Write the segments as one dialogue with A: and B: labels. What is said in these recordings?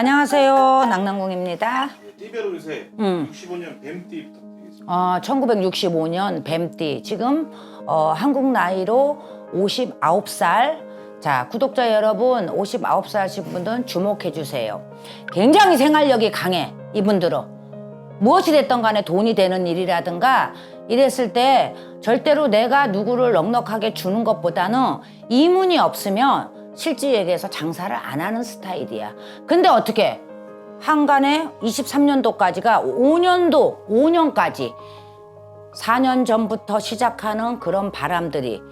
A: 안녕하세요. 낭낭궁입니다.
B: 띠별 운세
A: 음.
B: 65년 뱀띠 부탁드리겠습니다.
A: 어, 1965년 뱀띠. 지금 어, 한국 나이로 59살. 자, 구독자 여러분, 59살이신 분들은 주목해 주세요. 굉장히 생활력이 강해, 이분들은. 무엇이 됐던 간에 돈이 되는 일이라든가 이랬을 때 절대로 내가 누구를 넉넉하게 주는 것보다는 이문이 없으면 얘기해서 장사를 안 하는 스타일이야. 근데 어떻게 한간에 23년도까지가 5년도, 5년까지 4년 전부터 시작하는 그런 바람들이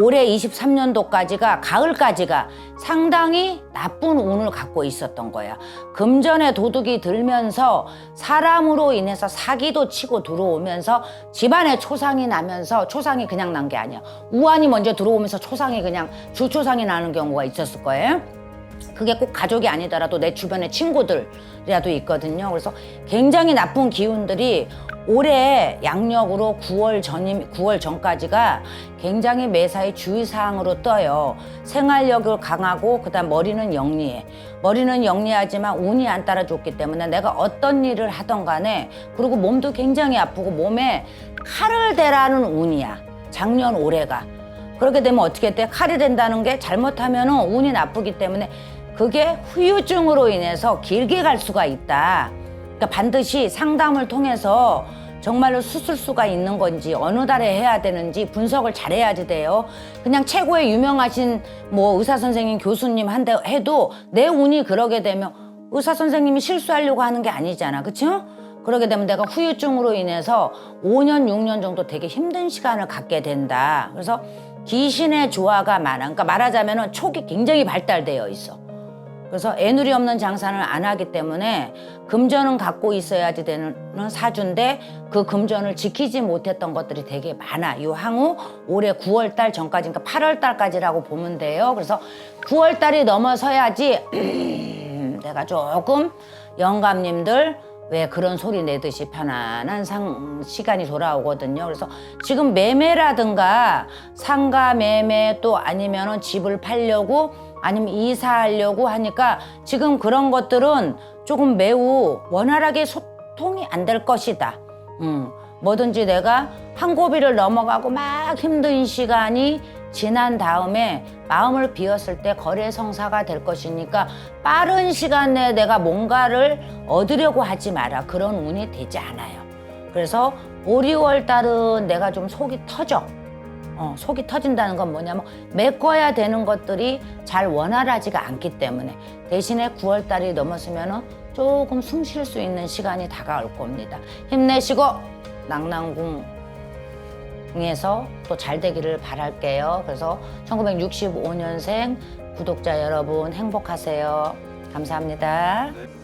A: 올해 23년도까지가 가을까지가 상당히 나쁜 운을 갖고 있었던 거야. 금전의 도둑이 들면서 사람으로 인해서 사기도 치고 들어오면서 집안에 초상이 나면서 초상이 그냥 난 게 아니야. 우환이 먼저 들어오면서 초상이 그냥 주초상이 나는 경우가 있었을 거예요. 그게 꼭 가족이 아니더라도 내 주변의 친구들이라도 있거든요. 그래서 굉장히 나쁜 기운들이 올해 양력으로 9월 전임 9월 전까지가 굉장히 매사에 주의 사항으로 떠요. 생활력을 강하고 그다음 머리는 영리해. 머리는 영리하지만 운이 안 따라줬기 때문에 내가 어떤 일을 하던 간에 그리고 몸도 굉장히 아프고 몸에 칼을 대라는 운이야. 작년 올해가. 그렇게 되면 어떻게 돼? 칼이 된다는 게 잘못하면 운이 나쁘기 때문에 그게 후유증으로 인해서 길게 갈 수가 있다. 그러니까 반드시 상담을 통해서 정말로 수술수가 있는 건지 어느 달에 해야 되는지 분석을 잘 해야지 돼요. 그냥 최고의 유명하신 뭐 의사 선생님 교수님 한데 해도 내 운이 그러게 되면 의사 선생님이 실수하려고 하는 게 아니잖아. 그렇죠? 그러게 되면 내가 후유증으로 인해서 5년, 6년 정도 되게 힘든 시간을 갖게 된다. 그래서 귀신의 조화가 많아. 그러니까 말하자면 촉이 굉장히 발달되어 있어. 그래서 애누리 없는 장사는 안 하기 때문에 금전은 갖고 있어야지 되는 사주인데 그 금전을 지키지 못했던 것들이 되게 많아. 요 향후 올해 9월 달 전까지, 그러니까 8월 달까지라고 보면 돼요. 그래서 9월 달이 넘어서야지 내가 조금 영감님들 왜 그런 소리 내듯이 편안한 상, 시간이 돌아오거든요. 그래서 지금 매매라든가 상가 매매 또 아니면은 집을 팔려고 아니면 이사하려고 하니까 지금 그런 것들은 조금 매우 원활하게 소통이 안 될 것이다. 음, 뭐든지 내가 한 고비를 넘어가고 막 힘든 시간이 지난 다음에 마음을 비웠을 때 거래 성사가 될 것이니까 빠른 시간 내에 내가 뭔가를 얻으려고 하지 마라. 그런 운이 되지 않아요. 그래서 5, 6월 달은 내가 좀 속이 터져. 어, 속이 터진다는 건 뭐냐면 메꿔야 되는 것들이 잘 원활하지가 않기 때문에 대신에 9월 달이 넘었으면은 조금 숨 쉴 수 있는 시간이 다가올 겁니다. 힘내시고 낭낭궁 에서 또 잘 되기를 바랄게요. 그래서 1965년생 구독자 여러분 행복하세요. 감사합니다.
B: 네.